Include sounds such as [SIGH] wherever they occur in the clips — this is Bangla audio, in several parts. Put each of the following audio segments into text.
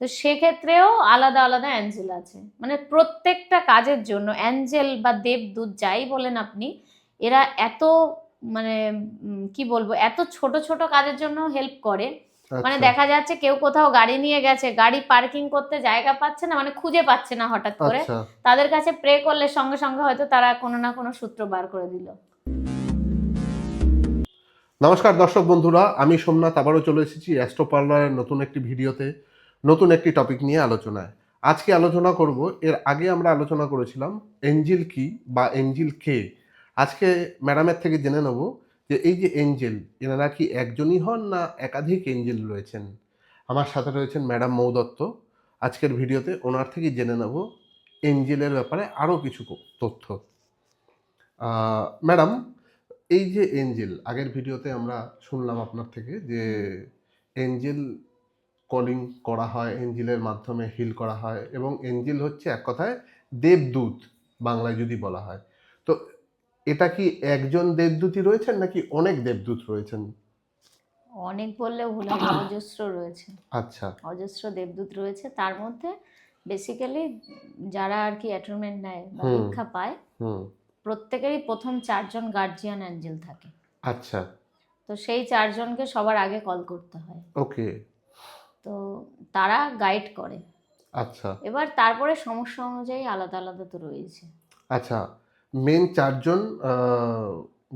তো সেক্ষেত্রেও আলাদা আলাদা অ্যাঞ্জেল আছে। মানে প্রত্যেকটা কাজের জন্য অ্যাঞ্জেল বা দেবদূত যাই বলেন আপনি এরা এত মানে কি বলব এত ছোট ছোট কাজের জন্য হেল্প করে। মানে আচ্ছা, দেখা যাচ্ছে কেউ কোথাও গাড়ি নিয়ে গেছে গাড়ি পার্কিং করতে জায়গা পাচ্ছে না মানে খুঁজে পাচ্ছে না হঠাৎ করে। আচ্ছা। তাদের কাছে প্রে করলে সঙ্গে সঙ্গে হয়তো তারা কোনো না কোনো সূত্র বার করে দিল। নমস্কার দর্শক বন্ধুরা আমি সোমনাথ আবারও চলে এসেছি অ্যাস্ট্রো পার্লারের নতুন একটি ভিডিওতে। নতুন একটি টপিক নিয়ে আলোচনায়। আজকে আলোচনা করব, এর আগে আমরা আলোচনা করেছিলাম এঞ্জিল কি বা এঞ্জিল কে? আজকে ম্যাডামের থেকে জেনে নেব যে এই যে এঞ্জেল, এনারা কি একজনই হন না একাধিক এঞ্জেল রয়েছেন? আমার সাথে রয়েছেন ম্যাডাম মৌদত্ত আজকের ভিডিওতে ওনার থেকে জেনে নেব এঞ্জেলের ব্যাপারে আরও কিছু তথ্য। ম্যাডাম এই যে এঞ্জেল, আগের ভিডিওতে আমরা শুনলাম আপনার থেকে যে এঞ্জেল কলিং করা হয় এঞ্জেলের মাধ্যমে হিল করা হয় এবং এঞ্জেল হচ্ছে এক কথায় দেবদূত বাংলায় যদি বলা হয়। তো এটা কি একজন দেবদূতই রয়েছেন নাকি অনেক দেবদূত রয়েছেন? অনেক বললে ভুল হবে অজস্র রয়েছে আচ্ছা। অজস্র দেবদূত রয়েছে তার মধ্যে বেসিক্যালি যারা আর কি অ্যাটনমেন্ট নেয় বা। দীক্ষা পায় হুম। প্রত্যেকেরই প্রথম চারজন গার্জিয়ান অ্যাঞ্জেল থাকে। আচ্ছা। তো সেই চারজনকে সবার আগে কল করতে হয়। ওকে তো তারা গাইড করে। আচ্ছা। এবার তারপরে সমস্যা অনুযায়ী আলাদা আলাদা তো রয়েছে। আচ্ছা মেন চারজন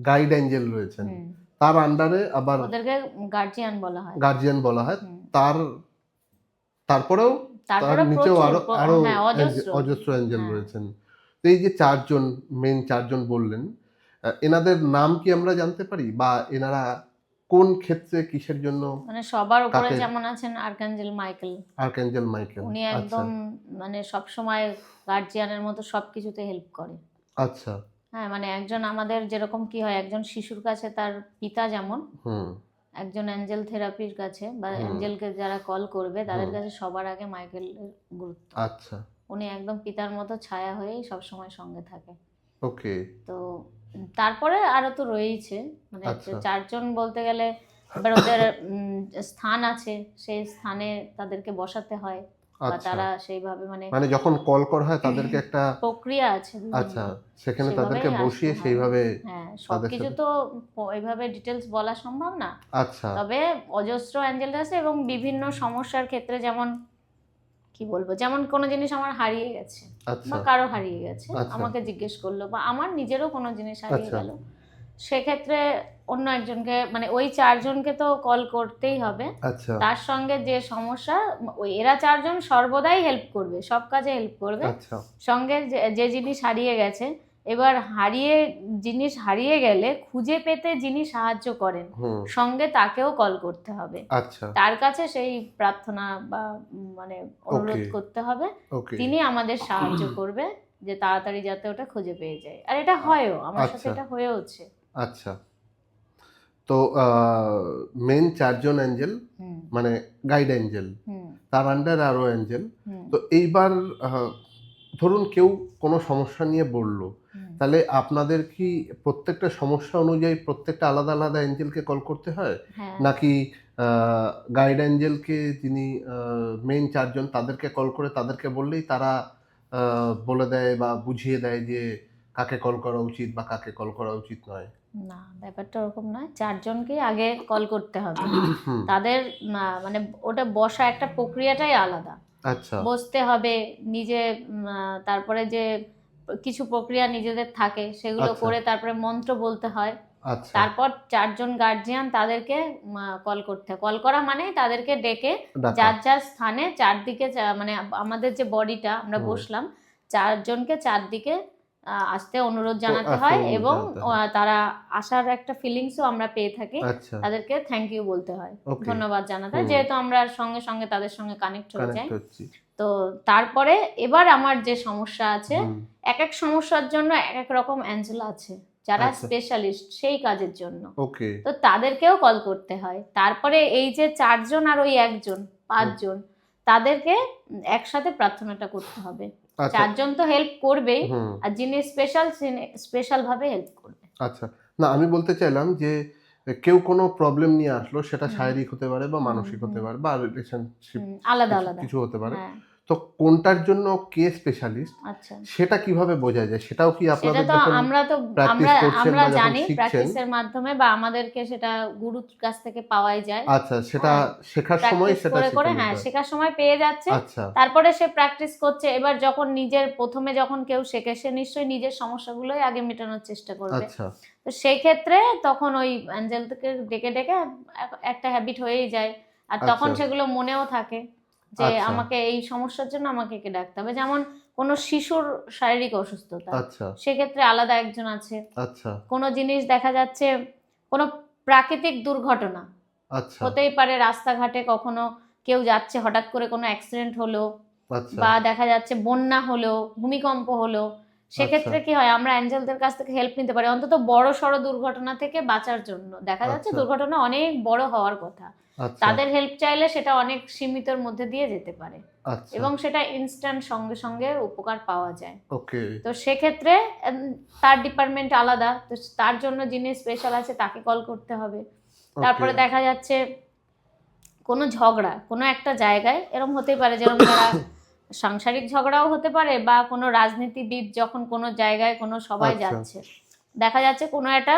গাইড অ্যাঞ্জেল রয়েছেন। তার আন্ডারে আবার ওদেরকে গার্জিয়ান বলা হয়। গার্জিয়ান বলা হয়। তার তারপরেও তার তারপরে নিচেও আরও আরও হ্যাঁ অজস্র। অ্যাঞ্জেল-। রয়েছেন। তো এই যে চারজন মেন চারজন বললেন এনাদের নাম কি আমরা জানতে পারি? বা এনারা কোন ক্ষেত্রে কিসের জন্য মানে সবার উপরে যেমন আছেন আর্কাঞ্জেল মাইকেল আর্কেঞ্জেল মাইকেল উনি আচ্ছা। একদম মানে সব সময় গার্জিয়ানের মতো সবকিছুতে হেল্প করে। আচ্ছা। হ্যাঁ মানে একজন আমাদের যেরকম কি হয় একজন শিশুর কাছে তার পিতা যেমন হুম। একজন অ্যাঞ্জেল থেরাপির কাছে বা। অ্যাঞ্জেলকে যারা কল করবে তাদের কাছে সবার আগে মাইকেলের গুরুত্ব। আচ্ছা। উনি একদম পিতার মতো ছায়া হয়েই সবসময় সঙ্গে থাকে। ওকে তো তারপরে আরও তো রয়েইছে। মানে আচ্ছা। চারজন বলতে গেলে এবার ওদের স্থান আছে সেই স্থানে তাদেরকে বসাতে হয়। বা আচ্ছা। তারা সেইভাবে মানে মানে যখন কল করা হয় তাদেরকে একটা [CLEARS THROAT] প্রক্রিয়া আছে। আচ্ছা সেখানে তাদেরকে বসিয়ে সেইভাবে হ্যাঁ সবকিছু তো এইভাবে ডিটেলস বলা সম্ভব না। আচ্ছা। তবে অজস্র অ্যাঞ্জেল আছে এবং বিভিন্ন সমস্যার ক্ষেত্রে যেমন কি বলব? যেমন কোনো জিনিস আমার হারিয়ে গেছে। বা কারও হারিয়ে গেছে আচ্ছা। আমাকে জিজ্ঞেস করল বা আমার নিজেরও কোনো জিনিস হারিয়ে আচ্ছা। গেল। সেক্ষেত্রে অন্য একজনকে মানে ওই চারজনকে তো কল করতেই হবে। আচ্ছা। তার সঙ্গে যে সমস্যা ওই এরা চারজন সর্বদাই হেল্প করবে সব কাজে হেল্প করবে। আচ্ছা। সঙ্গে যে জিনিস হারিয়ে গেছে এবার হারিয়ে জিনিস হারিয়ে গেলে খুঁজে পেতে যিনি সাহায্য করেন সঙ্গে তাকেও কল করতে হবে। আচ্ছা। তার কাছে সেই প্রার্থনা বা মানে অনুরোধ করতে হবে। তিনি আমাদের সাহায্য করবে যে তাড়াতাড়ি যাতে ওটা খুঁজে পেয়ে যায়। আর এটা হয়ও আমার সাথে আচ্ছা। এটা হয়েওছে। আচ্ছা। তো মেন চারজন অ্যাঞ্জেল মানে গাইড অ্যাঞ্জেল তার আন্ডার আরও অ্যাঞ্জেল তো এইবার ধরুন কেউ কোনো সমস্যা নিয়ে বলল। তাহলে আপনাদের কি প্রত্যেকটা সমস্যা অনুযায়ী প্রত্যেকটা আলাদা আলাদা অ্যাঞ্জেলকে কল করতে হয়? হ্যাঁ। নাকি গাইড অ্যাঞ্জেলকে যিনি মেইন চারজন তাদেরকে কল করে তাদেরকে বললেই তারা বলে দেয় বা বুঝিয়ে দেয় যে কাকে কল করা উচিত বা কাকে কল করা উচিত নয়? না ব্যাপারটা ওরকম নয়। চারজনকেই আগে কল করতে হবে। তাদের মানে ওটা বসা একটা প্রক্রিয়াটাই আলাদা। আচ্ছা। বসতে হবে নিজে তারপরে যে কিছু প্রক্রিয়া নিজেদের থাকে সেগুলো আচ্ছা। করে তারপরে মন্ত্র বলতে হয়। আচ্ছা। তারপর চারজন গার্জিয়ান তাদেরকে কল করতে কল করা মানে তাদেরকে ডেকে যার যার স্থানে চারদিকে মানে আমাদের যে বডিটা আমরা বসলাম চারজনকে চারদিকে আসতে অনুরোধ জানাতে হয় এবং তারা আসার একটা ফিলিংসও আমরা পেয়ে থাকি। আচ্ছা। তাদেরকে থ্যাংক ইউ বলতে হয়। ধন্যবাদ জানাতে হয়। যেহেতু আমরা সঙ্গে সঙ্গে তাদের সঙ্গে কানেক্ট হয়ে যাই। তো তারপরে এবার আমার যে সমস্যা আছে এক এক সমস্যার জন্য এক এক রকম অ্যাঞ্জেল আছে যারা আচ্ছা। স্পেশালিস্ট সেই কাজের জন্য। ওকে। তো তাদেরকেও কল করতে হয়। তারপরে এই যে চারজন আর ওই একজন পাঁচজন তাদেরকে একসাথে প্রার্থনাটা করতে হবে। আচ্ছা। চারজন তো হেল্প করবেই আর যিনি স্পেশাল স্পেশাল ভাবে হেল্প করবে। আচ্ছা। না আমি বলতে চাইলাম যে কেউ কোনো প্রবলেম নিয়ে আসলো সেটা শারীরিক হতে পারে বা মানসিক হতে পারে বা রিলেশনশিপ আলাদা আলাদা। কিছু হতে পারে। হ্যাঁ। তো কোনটার জন্য কে স্পেশালিস্ট আচ্ছা। সেটা কীভাবে বোঝা যায়? সেটাও কি আপনাদের তো আমরা তো আমরা আমরা জানি প্র্যাকটিসের মাধ্যমে বা আমাদেরকে সেটা গুরুর কাছ থেকে পাওয়াই যায়। আচ্ছা সেটা হ্যাঁ, শেখার সময় সেটা করে হ্যাঁ শেখার সময় পেয়ে যাচ্ছে। আচ্ছা। তারপরে সে প্র্যাকটিস করছে। এবার যখন নিজের প্রথমে যখন কেউ শেখে সে নিশ্চয়ই নিজের সমস্যাগুলোই আগে মেটানোর চেষ্টা করবে। আচ্ছা। তো সেই ক্ষেত্রে তখন ওই অ্যাঞ্জেল থেকে ডেকে ডেকে একটা হ্যাবিট হয়েই যায়। আর তখন। সেগুলো মনেও থাকে। যে আচ্ছা। আমাকে এই সমস্যার জন্য আমাকে একে ডাকতে হবে। যেমন কোনো শিশুর শারীরিক অসুস্থতা আচ্ছা। সেক্ষেত্রে আলাদা একজন আছে। আচ্ছা। কোনো জিনিস দেখা যাচ্ছে কোনো প্রাকৃতিক দুর্ঘটনা হতেই পারে রাস্তাঘাটে কখনো কেউ যাচ্ছে হঠাৎ করে কোনো অ্যাক্সিডেন্ট হলো বা দেখা যাচ্ছে বন্যা হলো ভূমিকম্প হলো সেক্ষেত্রে। কি হয় আমরা অ্যাঞ্জেলদের কাছ থেকে হেল্প নিতে পারি। অন্তত বড় সড়ো দুর্ঘটনা থেকে বাঁচার জন্য। দেখা যাচ্ছে। দুর্ঘটনা অনেক বড় হওয়ার কথা। তাদের হেল্প চাইলে সেটা অনেক সীমিতর মধ্যে দিয়ে যেতে পারে। আচ্ছা। এবং সেটা ইনস্ট্যান্ট সঙ্গে সঙ্গে উপকার পাওয়া যায়। ওকে। তো সেক্ষেত্রে তার ডিপার্টমেন্ট আলাদা। তো তার জন্য যিনি স্পেশাল আছে তাকে কল করতে হবে। তারপরে দেখা যাচ্ছে কোনো ঝগড়া কোনো একটা জায়গায় এরকম হতেই পারে যেরকম তারা [COUGHS] সাংসারিক ঝগড়াও হতে পারে বা কোনো রাজনীতিবিদ যখন কোনো জায়গায় কোনো সবাই আচ্ছা। যাচ্ছে। দেখা যাচ্ছে কোনো একটা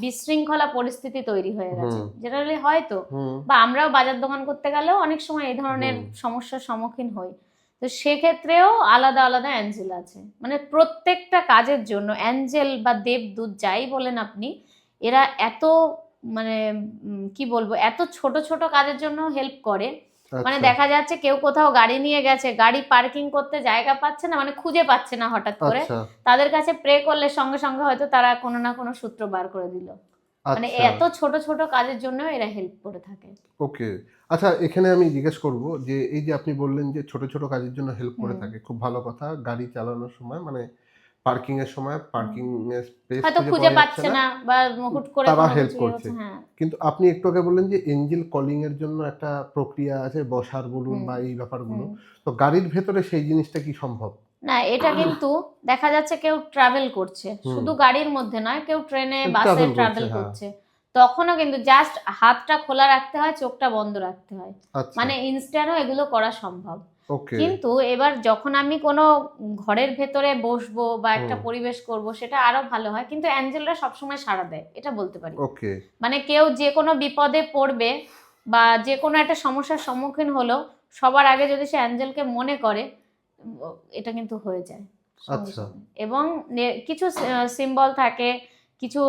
বিশৃঙ্খলা পরিস্থিতি তৈরি হয়ে গেছে। জেনারেলি হয়তো। হুম। বা আমরাও বাজার দোকান করতে গেলেও অনেক সময় এই ধরনের সমস্যার সম্মুখীন হই। তো সেক্ষেত্রেও আলাদা আলাদা অ্যাঞ্জেল আছে। মানে প্রত্যেকটা কাজের জন্য অ্যাঞ্জেল বা দেবদূত যাই বলেন আপনি এরা এত মানে কি বলব এত ছোট ছোট কাজের জন্য হেল্প করে মানে আচ্ছা, দেখা যাচ্ছে কেউ কোথাও গাড়ি নিয়ে গেছে গাড়ি পার্কিং করতে জায়গা পাচ্ছে না মানে খুঁজে পাচ্ছে না হঠাৎ করে। আচ্ছা। তাদের কাছে প্রে করলে সঙ্গে সঙ্গে হয়তো তারা কোনো না কোনো সূত্র বার করে দিল। মানে আচ্ছা। এত ছোট ছোট কাজের জন্য এরা হেল্প করে থাকে। ওকে। আচ্ছা এখানে আমি জিজ্ঞেস করব যে এই যে আপনি বললেন যে ছোট ছোট কাজের জন্য হেল্প করে থাকে খুব ভালো কথা। গাড়ি চালানোর সময় মানে পার্কিং এর সময় পার্কিং এর স্পেস হয়তো খুঁজে পাচ্ছে না বা হুট করে তারা ইয়ে করছে। হ্যাঁ। কিন্তু আপনি একটু আগে বললেন যে এঞ্জেল কলিং এর জন্য একটা প্রক্রিয়া আছে বসার বলুন বা এই ব্যাপারগুলো। তো গাড়ির ভেতরে সেই জিনিসটা কি সম্ভব? না এটা কিন্তু দেখা যাচ্ছে কেউ ট্রাভেল করছে। শুধু গাড়ির মধ্যে নয় কেউ ট্রেনে বাসে ট্রাভেল হ্যাঁ। করছে। তখনও কিন্তু জাস্ট হাতটা খোলা রাখতে হয় চোখটা বন্ধ রাখতে হয়। আচ্ছা। মানে ইনস্ট্যান্টও এগুলো করা সম্ভব। কিন্তু এবার যখন আমি কোনো ঘরের ভেতরে বসবো বা একটা পরিবেশ করব সেটা আরও ভালো হয়। কিন্তু অ্যাঞ্জেলরা সবসময় সাড়া দেয় এটা বলতে পারি। মানে কেউ যে কোনো বিপদে পড়বে বা যে কোনো একটা সমস্যার সম্মুখীন হলো সবার আগে যদি সে অ্যাঞ্জেলকে মনে করে এটা কিন্তু হয়ে যায়। আচ্ছা। এবং কিছু সিম্বল থাকে কিছু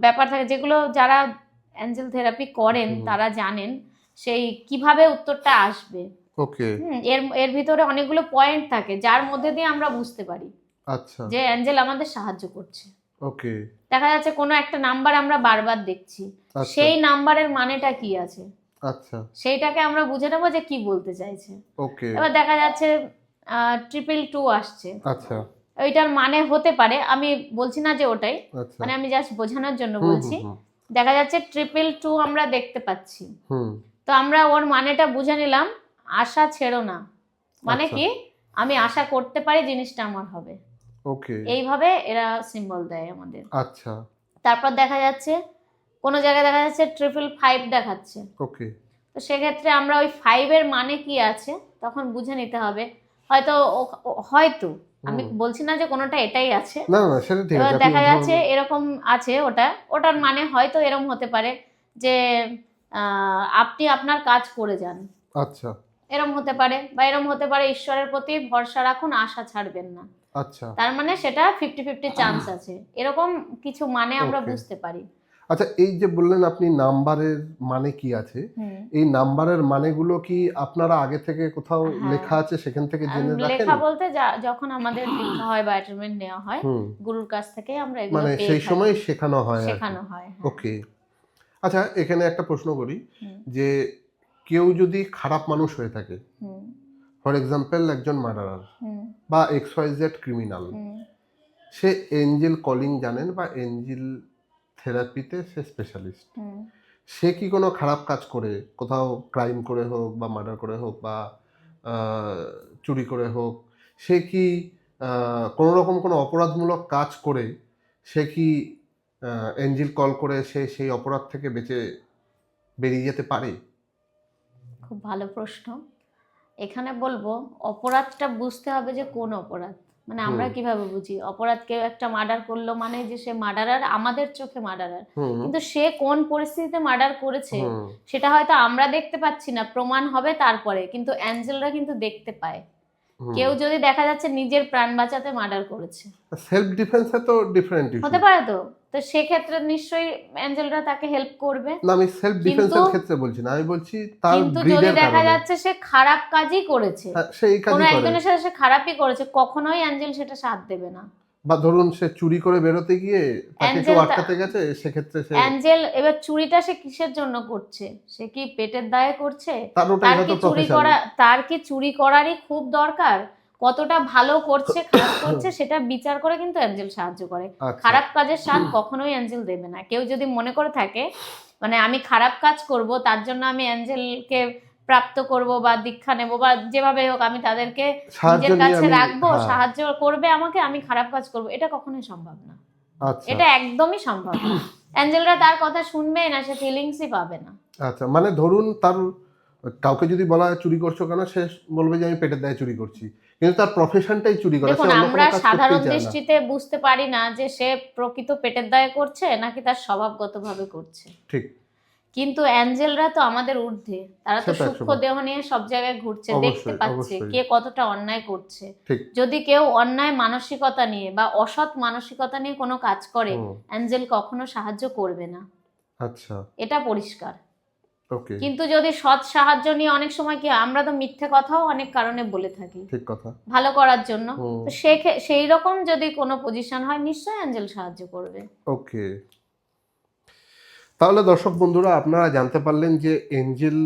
ব্যাপার থাকে যেগুলো যারা অ্যাঞ্জেল থেরাপি করেন তারা জানেন সেই কীভাবে উত্তরটা আসবে। ওকে এর এর ভিতরে অনেকগুলো পয়েন্ট থাকে যার মধ্যে দিয়ে আমরা বুঝতে পারি আচ্ছা। যে অ্যাঞ্জেল আমাদের সাহায্য করছে। ওকে দেখা যাচ্ছে কোনো একটা নাম্বার আমরা বারবার দেখছি আচ্ছা। সেই নাম্বারের মানেটা কি আছে? আচ্ছা। সেইটাকে আমরা বুঝে নেব যে কি বলতে চাইছে। ওকে এবার দেখা যাচ্ছে ট্রিপল টু আসছে। আচ্ছা। ওইটার মানে হতে পারে আমি বলছি না যে ওটাই আচ্ছা। মানে আমি জাস্ট বোঝানোর জন্য বলছি। দেখা যাচ্ছে ট্রিপল টু আমরা দেখতে পাচ্ছি। হুম। তো আমরা ওর মানেটা বুঝে নিলাম আশা ছেড়ো না। মানে আচ্ছা। কি? আমি আশা করতে পারি জিনিসটা আমার হবে। ওকে। এইভাবে এরা সিম্বল দেয় আমাদের। আচ্ছা। তারপর দেখা যাচ্ছে কোনো জায়গায় দেখা যাচ্ছে ট্রিপল ফাইভ দেখাচ্ছে। ওকে। তো সেক্ষেত্রে আমরা ওই ফাইভের মানে কি আছে তখন বুঝে নিতে হবে। হয়তো হয়তো। আমি বলছি না যে কোনোটা এটাই আছে। না না সেটা ঠিক আছে। দেখা যাচ্ছে এরকম আছে ওটা। ওটার মানে হয়তো এরকম হতে পারে যে আহ, আপনি আপনার কাজ করে যান। আচ্ছা। এরম হতে পারে বা এরম হতে পারে ঈশ্বরের প্রতি ভরসা রাখুন আশা ছাড়বেন না। আচ্ছা। তার মানে সেটা ফিফটি ফিফটি চান্স আছে। এরকম কিছু মানে আমরা বুঝতে পারি। আচ্ছা এই যে বললেন আপনি নাম্বারের মানে কি আছে এই নাম্বারের মানেগুলো কি আপনারা আগে থেকে কোথাও হ্যাঁ। লেখা আছে সেখান থেকে জেনে রাখেন? লেখা বলতে যখন আমাদের দীক্ষা হয় বা অ্যাটেনমেন্ট নেওয়া হয় গুরুর কাছ থেকে আমরা এগুলো মানে সেই সময় শেখানো হয় শেখানো হয় হ্যাঁ। ওকে আচ্ছা এখানে একটা প্রশ্ন করি যে কেউ যদি খারাপ মানুষ হয়ে থাকে ফর এক্সাম্পল একজন মার্ডারার বা এক্স ওয়াই জেড ক্রিমিনাল সে এঞ্জেল কলিং জানেন বা এঞ্জেল থেরাপিতে সে স্পেশালিস্ট সে কি কোনো খারাপ কাজ করে? কোথাও ক্রাইম করে হোক বা মার্ডার করে হোক বা চুরি করে হোক সে কি কোনো রকম কোনো অপরাধমূলক কাজ করে সে কি এঞ্জিল কল করে সে সেই অপরাধ থেকে বেঁচে বেরিয়ে যেতে পারে? খুব ভালো প্রশ্ন। এখানে বলব অপরাধটা বুঝতে হবে যে কোন অপরাধ। মানে আমরা কীভাবে বুঝি? অপরাধ কেউ একটা মার্ডার করল মানে যে সে মার্ডারার আমাদের চোখে মার্ডারার কিন্তু সে কোন পরিস্থিতিতে মার্ডার করেছে সেটা হয়তো আমরা দেখতে পাচ্ছি না প্রমাণ হবে তারপরে। কিন্তু অ্যাঞ্জেলরা কিন্তু দেখতে পায়। কেউ যদি দেখা যাচ্ছে নিজের প্রাণ বাঁচাতে মার্ডার করেছে। সেলফ ডিফেন্সে তো ডিফারেন্ট হতে পারে তো? তো সেক্ষেত্রে নিশ্চয়ই অ্যাঞ্জেলরা তাকে হেল্প করবে। না আমি সেলফ ডিফেন্সের ক্ষেত্রে বলছি না আমি বলছি তার কিন্তু যদি দেখা যাচ্ছে সে খারাপ কাজই করেছে হ্যাঁ, সে এই কোনো কাজই করে। একজনের সাথে সে খারাপই করেছে কখনোই অ্যাঞ্জেল সেটা সাথ দেবে না। বা ধরুন সে চুরি করে বেরোতে গিয়ে তাকে কেউ আটকাতে গেছে সেক্ষেত্রে সে অ্যাঞ্জেল এবার চুরিটা সে কিসের জন্য করছে? সে কি পেটের দায়ে করছে? তার কি চুরি করা তার কি চুরি করারই খুব দরকার? কতটা ভালো করছে [COUGHS] খারাপ করছে সেটা বিচার করে কিন্তু অ্যাঞ্জেল সাহায্য করে। আচ্ছা। খারাপ কাজের সাথ কখনোই অ্যাঞ্জেল দেবে না। কেউ যদি মনে করে থাকে মানে আমি খারাপ কাজ করব তার জন্য আমি অ্যাঞ্জেলকে প্রাপ্ত করব বা দীক্ষা নেব বা যেভাবে হোক আমি তাদেরকে নিজের কাছে রাখব হ্যাঁ, সাহায্য করবে আমাকে আমি খারাপ কাজ করব। এটা কখনোই সম্ভব না। আচ্ছা। এটা একদমই সম্ভব না। [COUGHS] অ্যাঞ্জেলরা তার কথা শুনবেই না সে ফিলিংসই পাবে না। আচ্ছা মানে ধরুন তার কাউকে যদি বলা হয় চুরি করছ কেন? সে বলবে যে আমি পেটের দায়ে চুরি করছি। কিন্তু তার প্রফেশনটাই চুরি করা। দেখুন আমরা সাধারণ। দৃষ্টিতে বুঝতে পারি না যে সে প্রকৃত পেটের দায়ে করছে নাকি তার স্বভাবগতভাবে করছে। ঠিক। কিন্তু অ্যাঞ্জেলরা তো আমাদের ঊর্ধ্বে। তারা তো সূক্ষ্ম দেহ নিয়ে সব জায়গায় ঘুরছে দেখতে পাচ্ছে কে কতটা অন্যায় করছে। যদি কেউ অন্যায় মানসিকতা নিয়ে বা অসৎ মানসিকতা নিয়ে কোনো কাজ করে অ্যাঞ্জেল কখনো সাহায্য করবে না। আচ্ছা। এটা পরিষ্কার। কিন্তু যদি সৎ সাহায্য নিয়ে অনেক সময় কি আমরা তো মিথ্যে কথাও অনেক কারণে বলে থাকি। ঠিক কথা। ভালো করার জন্য। তো সেই রকম যদি কোনো পজিশন হয় নিশ্চয়ই অ্যাঞ্জেল সাহায্য করবে। ওকে তাহলে দর্শক বন্ধুরা আপনারা জানতে পারলেন যে এঞ্জেল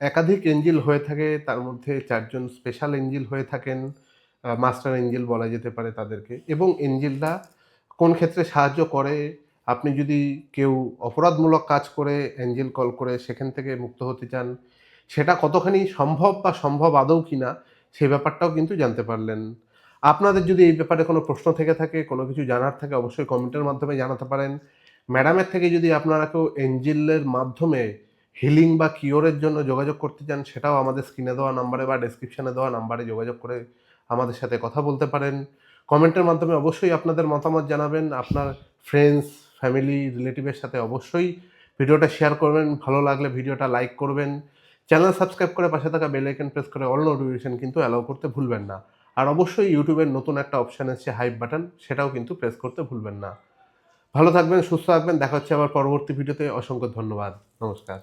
একাধিক এঞ্জেল হয়ে থাকে তার মধ্যে চারজন স্পেশাল এঞ্জেল হয়ে থাকেন মাস্টার এঞ্জেল বলা যেতে পারে তাদেরকে। এবং এঞ্জেলরা কোন ক্ষেত্রে সাহায্য করে আপনি যদি কেউ অপরাধমূলক কাজ করে এঞ্জেল কল করে, সেখান থেকে মুক্ত হতে চান, সেটা কতখানি সম্ভব বা সম্ভব আদৌ কি না সেই ব্যাপারটাও কিন্তু জানতে পারলেন। আপনাদের যদি এই ব্যাপারে কোনো প্রশ্ন থেকে থাকে, কোনো কিছু জানার থাকে, অবশ্যই কমেন্টের মাধ্যমে জানাতে পারেন। ম্যাডামের থেকে যদি আপনারা কেউ এঞ্জেলের মাধ্যমে হিলিং বা কিওরের জন্য যোগাযোগ করতে চান, সেটাও আমাদের স্ক্রিনে দেওয়া নাম্বারে বা ডেসক্রিপশনে দেওয়া নাম্বারে যোগাযোগ করে আমাদের সাথে কথা বলতে পারেন। কমেন্টের মাধ্যমে অবশ্যই আপনাদের মতামত জানাবেন, আপনার ফ্রেন্ডস ফ্যামিলি রিলেটিভের সাথে অবশ্যই ভিডিওটা শেয়ার করবেন। ভালো লাগলে ভিডিওটা লাইক করবেন। চ্যানেল সাবস্ক্রাইব করে পাশে থাকা বেল আইকন প্রেস করে অল নোটিফিকেশন কিন্তু অ্যালাউ করতে ভুলবেন না। আর অবশ্যই ইউটিউবের নতুন একটা অপশান এসেছে হাইপ বাটন সেটাও কিন্তু প্রেস করতে ভুলবেন না। ভালো থাকবেন, সুস্থ থাকবেন। দেখা হচ্ছে আবার পরবর্তী ভিডিওতে অসংখ্য ধন্যবাদ। নমস্কার।